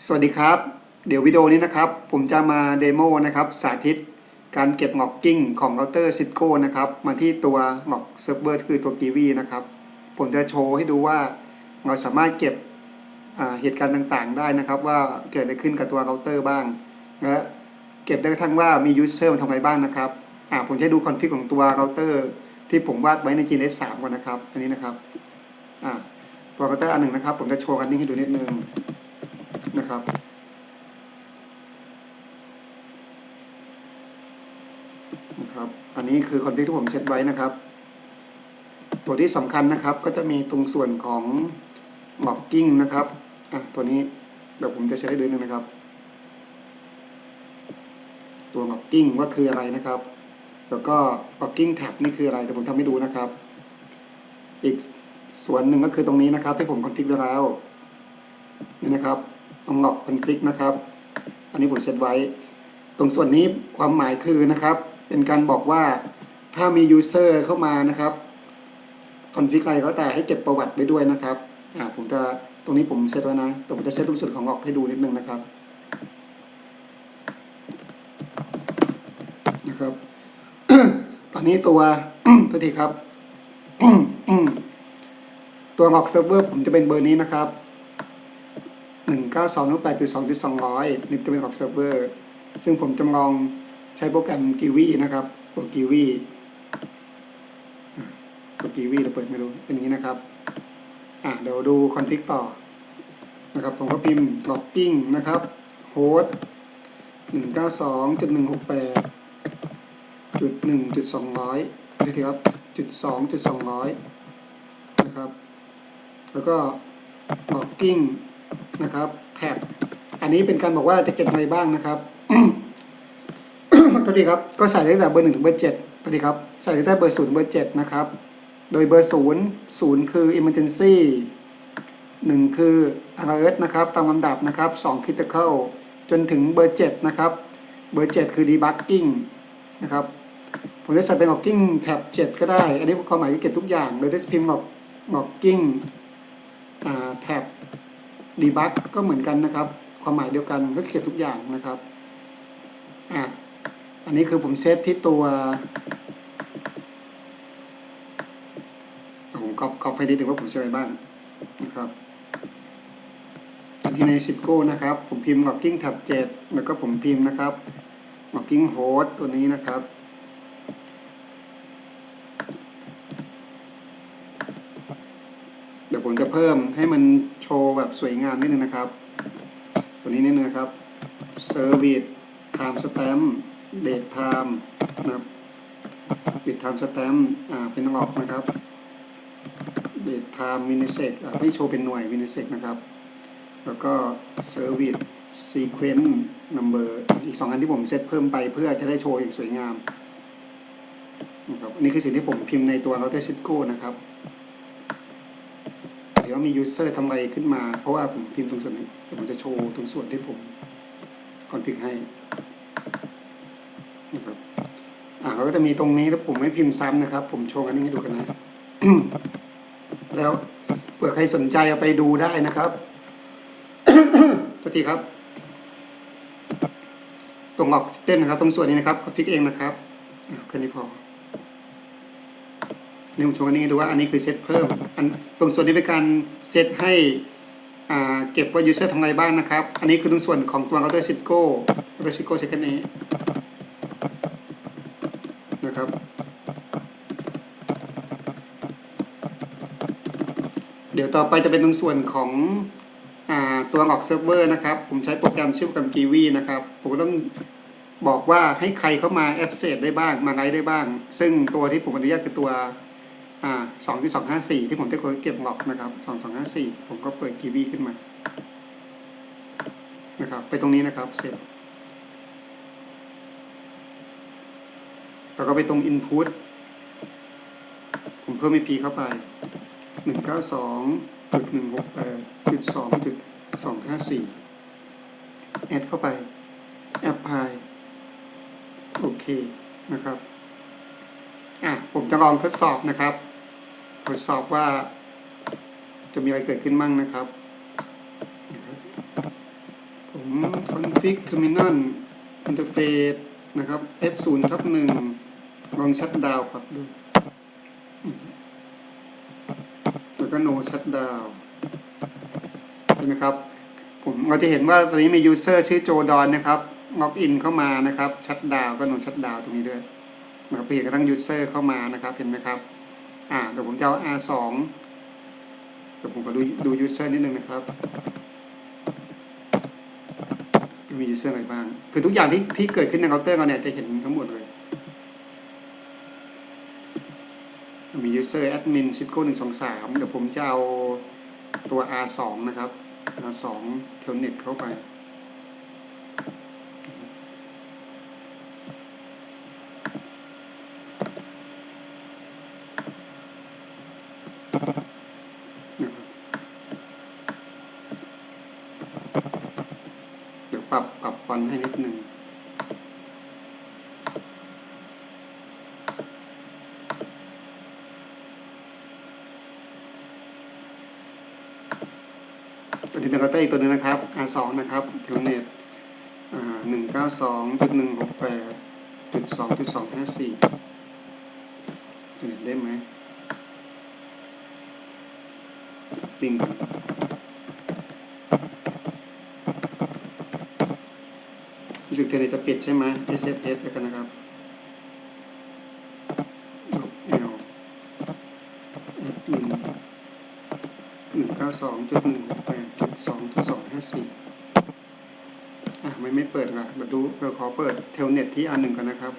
สวัสดีครับ เดี๋ยววิดีโอนี้นะครับ ผมจะมาเดโมนะครับ สาธิตการเก็บงอกกิ้งของเราเตอร์ซิโก้นะครับ มาที่ตัวงอกเซิร์ฟเวอร์คือตัวกีวีนะครับ ผมจะโชว์ให้ดูว่าเราสามารถเก็บเหตุการณ์ต่างๆ ได้นะครับ ว่าเกิดอะไรขึ้นกับตัวเราเตอร์บ้างและเก็บได้กระทั่งว่ามียูเซอร์มันทำอะไรบ้างนะครับอ่าผมจะดูคอนฟิกของตัวเราเตอร์ที่ผมวาดไว้ใน GNS 3ก่อนนะครับ อันนี้นะครับอ่าตัวเราเตอร์อันหนึ่งนะครับ ผมจะโชว์กันนิ่งให้ดูนิดนึง นะครับ นะครับ อันนี้คือคอนฟิกที่ผมเซตไว้นะครับ ตัวที่สำคัญนะครับก็จะมีตรงส่วนของหมอกกิ้งนะครับ อะ ตัวนี้เดี๋ยวผมจะใช้ให้ดูหนึงนะครับ ตัวหมอกกิ้งว่าคืออะไรนะครับ แล้วก็หมอกกิ้งแท็บนี่คืออะไรเดี๋ยวผมทำให้ดูนะครับ อีกส่วนหนึ่งก็คือตรงนี้นะครับที่ผมคอนฟิกไว้แล้วนี่นะครับ ตรงหลอกคอนฟิกนะครับ อันนี้ผมเซตไว้ ตรงส่วนนี้ความหมายคือนะครับ เป็นการบอกว่าถ้ามียูเซอร์เข้ามานะครับคอนฟิกอะไรก็แต่ให้เก็บประวัติไว้ด้วยนะครับอ่าผมจะตรงนี้ผมเซตไว้นะแต่ผมจะเซตตรงส่วนของหลอกให้ดูนิดนึงนะครับนะครับ ตอนนี้ตัวตัวทีครับ ตัวหลอกเซิร์ฟเวอร์ผมจะเป็นเบอร์นี้นะครับ หนึ่งเก้าสองแปดจุดสองจุดสองร้อยนี่จะเป็นออกเซิร์ฟเวอร์ ซึ่งผมจำลองใช้โปรแกรมกีวีนะครับ ตัวกีวีตัวกีวีเราเปิดไม่รู้เป็นอย่างนี้นะครับ อะเดี๋ยวดูคอนฟิกต่อ นะครับ ผมก็พิมพ์ logging นะครับ host หนึ่งเก้าสองจุดหนึ่งหกแปดจุดหนึ่งจุดสองร้อยนี่ครับจุดสองจุดสองร้อยนะครับ แล้วก็ logging นะครับแท็บอันนี้เป็นการบอกว่าจะเก็บอะไรบ้างนะครับตัวทีครับก็ใส่ได้แต่เบอร์หนึ่งถึงเบอร์เจ็ดตัวทีครับใส่ได้แต่เบอร์ศูนย์เบอร์เจ็ดนะครับ โดยเบอร์ศูนย์ศูนย์คือ emergency หนึ่งคือ alert นะครับตามลำดับนะครับสอง critical จนถึงเบอร์เจ็ดนะครับ เบอร์เจ็ดคือ debugging นะครับผมจะใส่เป็น logging แท็บเจ็ดก็ได้ อันนี้ความหมายคือเก็บทุกอย่างโดยได้พิมพ์ log logging แท็บ ดีบักก็เหมือนกันนะครับ ความหมายเดียวกันก็เก็บทุกอย่างนะครับอะอันนี้คือผมเซตที่ตัวผมกรอบกรอบไปนิดนึงว่าผมเซตอะไรบ้างนะครับอันที่ในซิโก้นะครับ ผมพิมพ์ logging tab 7แล้วก็ผมพิมพ์นะครับ logging host ตัวนี้นะครับเดี๋ยวผมจะเพิ่มให้มัน โชว์แบบสวยงามนิดนึงนะครับ ตัวนี้นิดนึงนะครับ Service Time Stamp Date Time นะครับ Date Time Stamp อ่าเป็นต้องออกนะครับ Date Time Minisec อ่าให้โชว์เป็นหน่วย Minisec นะครับ แล้วก็ Service Sequence Number อีกสองอันที่ผมเซตเพิ่มไปเพื่อจะได้โชว์อย่างสวยงามนะครับนี่คือสิ่งที่ผมพิมพ์ในตัว Router Cisco นะครับ เดี๋ยวมียูเซอร์ทำอะไรขึ้นมา เพราะว่าผมพิมพ์ตรงส่วนนี้เดี๋ยวผมจะโชว์ตรงส่วนที่ผมคอนฟิกให้นะครับอ่าเราก็จะมีตรงนี้แล้วผมไม่พิมพ์ซ้ำนะครับ ผมโชว์อันนี้ให้ดูกันนะ แล้วเผื่อใครสนใจเอาไปดูได้นะครับปกทีครับ ตรงออกเต้นนะครับ ตรงส่วนนี้นะครับก็ฟิกเองนะครับแค่นี้พอ นี่ผมโชว์อันนี้ดูว่าอันนี้คือเซตเพิ่มอันตรงส่วนนี้เป็นการเซตให้อ่าเก็บว่า user ทำอะไรบ้างนะครับ อันนี้คือตรงส่วนของตัว router Cisco router Cisco second A นะครับเดี๋ยวต่อไปจะเป็นตรงส่วนของอตัวออกเซิร์ฟเวอร์นะครับ ผมใช้โปรแกรมชื่อโปรแกรม Kiwi นะครับ ผมต้องบอกว่าให้ใครเข้ามา access ได้บ้าง มาไลฟ์ได้บ้าง ซึ่งตัวที่ผมอนุญาตคือตัว สองที่สองห้าสี่ที่ผมจะเก็บหลอกนะครับสองสองห้าสี่ผมก็เปิดกีวีขึ้นมานะครับไปตรงนี้นะครับเสร็จแล้วก็ไปตรง input ผมเพิ่ม IP เข้าไปหนึ่งเก้าสองจุดหนึ่งหกแปดจุดสองจุดสองห้าสี่แอดเข้าไป apply โอเคนะครับ อะ ผมจะลองทดสอบนะครับ ทดสอบว่า จะมีอะไรเกิดขึ้นมั่งนะครับนะครับ config terminal interface นะครับ f0 ทับหนึ่งลองชัดดาวครับดูแล้วก็ no shut down เห็นไหมครับ ผมเราจะเห็นว่าตอนนี้มี user ชื่อโจดอนนะครับล็อกอินเข้ามานะครับ ชัดดาวก็ no shut down ตรงนี้ด้วยนะครับเห็นกระทั่ง user เข้ามานะครับ เห็นไหมครับ อ่าเดี๋ยวผมจะเอา R2 เดี๋ยวผมก็ดูดู user นิดนึงนะครับมี user อะไรบ้าง คือทุกอย่างที่ที่เกิดขึ้นในเคาน์เตอร์เราเนี่ยจะเห็นทั้งหมดเลย มี user admin cisco 1 2 3เดี๋ยวผมจะเอาตัว R2 นะครับ R2 telnet เข้าไป ปรับปรับฟอนต์ให้นิดนึงตัวนี้เป็นเคาเตอร์อีกตัวหนึงนะครับ R2 นะครับเทลเน็ตหนึ่งเก้าสองจุดหนึ่งหกแปดจุดสองจุดสองห้าสี่ตัวนี้ได้ไหมปิงก่อน รู้สึกเทเลจะปิดใช่ไหม SSH แล้วกันนะครับ L admin หนึ่งเก้าสองจุดหนึ่งแปดจุดสองจุดสองห้าสี่อะไม่ไม่เปิดอะเดี๋ยวดูเดี๋ยวขอเปิดเทลเน็ตที่อันหนึ่งก่อนนะครับ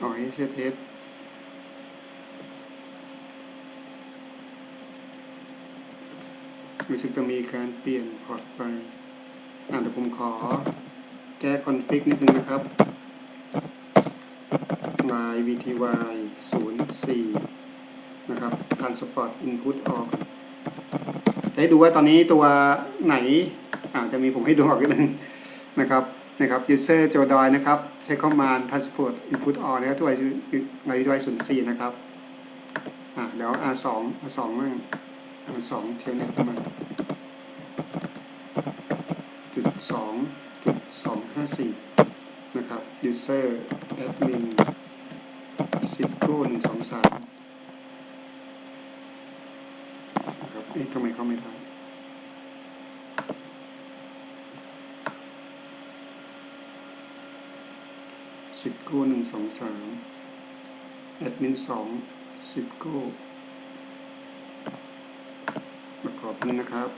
อ๋อให้เซตเทส รู้สึกจะมีการเปลี่ยนพอร์ตไปอะเดี๋ยวผมขอแก้คอนฟิกนิดนึงนะครับ y vty 04 นะครับ transport input on จะให้ดูว่าตอนนี้ตัวไหนอาจจะมีผมให้ดูออกนิดนึงนะครับนะครับ user โจดอยนะครับ ใช้ command transport input on นะครับตัว y vty 04 นะครับอ่าเดี๋ยว r2 r2 มั่ง r2 เทลเน็ตเข้ามาจุดสองจุดสองห้าสี่นะครับ user admin ซิโก้หนึ่งสองสามนะครับ เอ๊ะทำไมเข้าไม่ได้ซิโก้หนึ่งสองสามแอดมินสองซิโก้อบ นี้นะครับ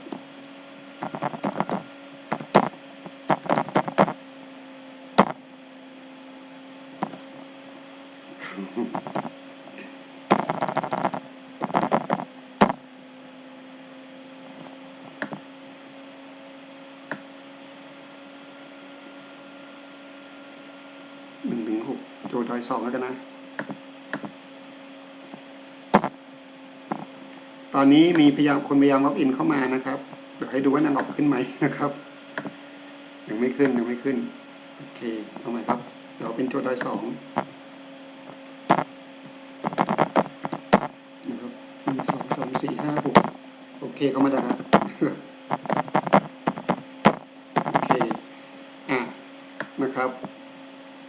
หนึ่งถึงหกโจทย์ดอยสองแล้วกันนะ ตอนนี้มีพยายามคนพยายามล็อกอินเข้ามานะครับเดี๋ยวให้ดูว่านางออกขึ้นไหมนะครับยังไม่ขึ้นยังไม่ขึ้นโอเคเอาใหม่ครับเดี๋ยวเป็นโจทย์ดอยสองนะครับหนึ่งสองสามสี่ห้าหกโอเคเข้ามาแล้วครับโอเคอะนะครับ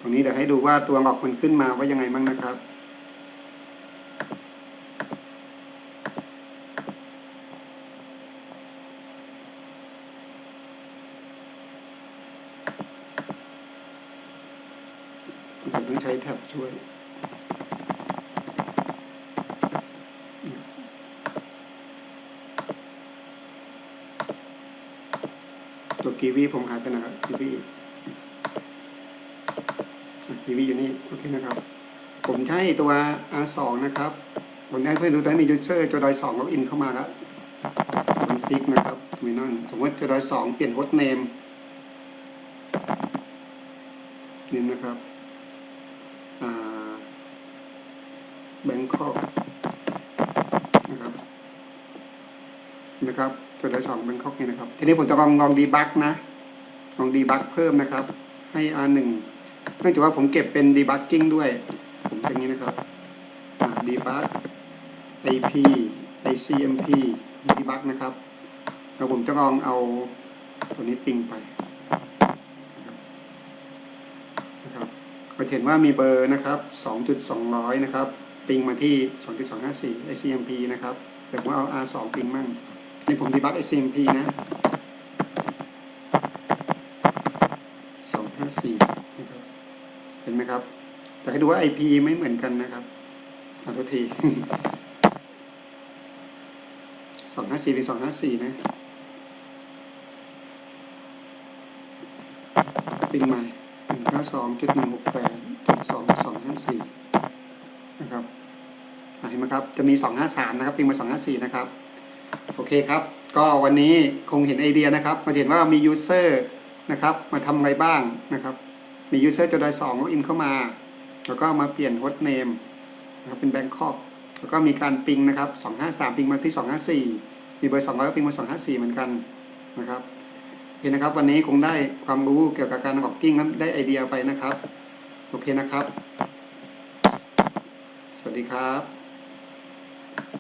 ตรงนี้เดี๋ยวให้ดูว่าตัวหลอกมันขึ้นมาว่ายังไงบ้างนะครับ ผมต้องใช้แท็บช่วย ตัวกีวีผมหายไปนะครับกีวีกีวีอยู่นี่ โอเคนะครับ ผมใช้ตัว R2 นะครับ ผมได้เพื่อนดูได้มี user ตัวดอย2ล็อกอินเข้ามาแล้วคอนฟิกนะครับมีนั่นสมมติตัวดอย2เปลี่ยน host name นี่นะครับ อ่า Bangkok นะครับนะครับตัวดอย2 Bangkok นี่นะครับ ทีนี้ผมจะลองลองดีบักนะ ลองดีบักเพิ่มนะครับ ให้ R1 เนื่องจากว่าผมเก็บเป็นดีบักกิ้งด้วย ผมจะอย่างนี้นะครับดีบัก IP ICMP ดีบักนะครับแล้วผมจะลองเอาตัวนี้ปิงไปนะครับก็เห็นว่ามีเบอร์นะครับ 2.200 นะครับ ปิงมาที่ 2.254 ICMP นะครับเดี๋ยวผมเอา R2 ปิงมั่งนี่ผมดีบัก ICMP นะ 254 นะครับ เห็นไหมครับ แต่ให้ดูว่า IP ไม่เหมือนกันนะครับขอโทษทีสองห้าสี่หรือสองห้าสี่นะปิงใหม่หนึ่งเก้าสองจุดหนึ่งหกแปดจุดสองสองห้าสี่นะครับ เห็นไหมครับ จะมีสองห้าสามนะครับปิงมาสองห้าสี่นะครับ โอเคครับ ก็วันนี้คงเห็นไอเดียนะครับ มาเห็นว่ามียูเซอร์นะครับ มาทำอะไรบ้างนะครับ มียูเซอร์จะได้สองล็อกอินเข้ามา แล้วก็มาเปลี่ยนโฮสต์เนมนะครับ เป็นแบงคอกแล้วก็มีการปิงนะครับ 253 ปิงมาที่ 254 มีเบอร์ 200 ก็ปิงมา 254 เหมือนกันนะครับโอเคนะครับ วันนี้คงได้ความรู้เกี่ยวกับการล็อกกิ้งได้ไอเดียไปนะครับ โอเคนะครับ สวัสดีครับ